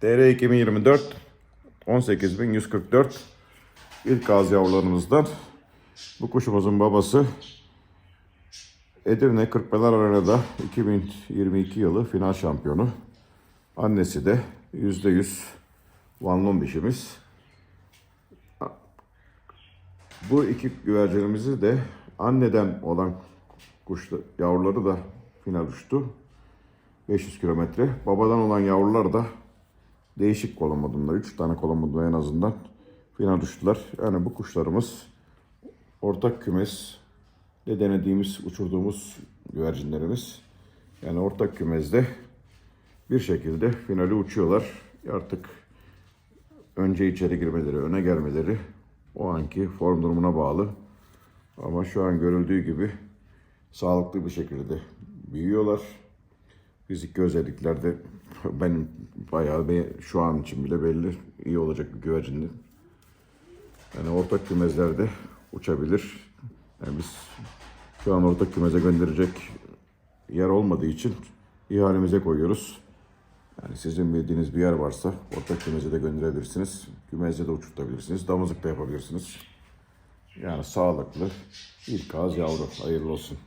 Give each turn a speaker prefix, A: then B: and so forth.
A: TR 2024 18144 ilk gaz yavrularımızdan. Bu kuşumuzun babası Edirne Kırkpınar Arena'da 2022 yılı final şampiyonu. Annesi de %100 Vanlon dişimiz. Bu iki güvercinimizi de anneden olan kuş yavruları da final uçtu. 500 kilometre. Babadan olan yavrular da değişik kolon modunda, 3 tane kolon modunda en azından final uçtular. Yani bu kuşlarımız ortak kümes de denediğimiz, uçurduğumuz güvercinlerimiz. Yani ortak kümezde bir şekilde finali uçuyorlar. Artık önce içeri girmeleri, öne gelmeleri o anki form durumuna bağlı. Ama şu an görüldüğü gibi sağlıklı bir şekilde büyüyorlar. Fiziki özelliklerde benim bayağı bir, şu an için bile belli iyi olacak bir güvercindir. Yani ortak kümezlerde uçabilir. Yani biz şu an ortak kümeze gönderecek yer olmadığı için ihalemize koyuyoruz. Yani sizin bildiğiniz bir yer varsa ortak kümeze de gönderebilirsiniz. Kümeze de uçurtabilirsiniz. Damızlık da yapabilirsiniz. Yani sağlıklı ilk ağız yavru. Hayırlı olsun.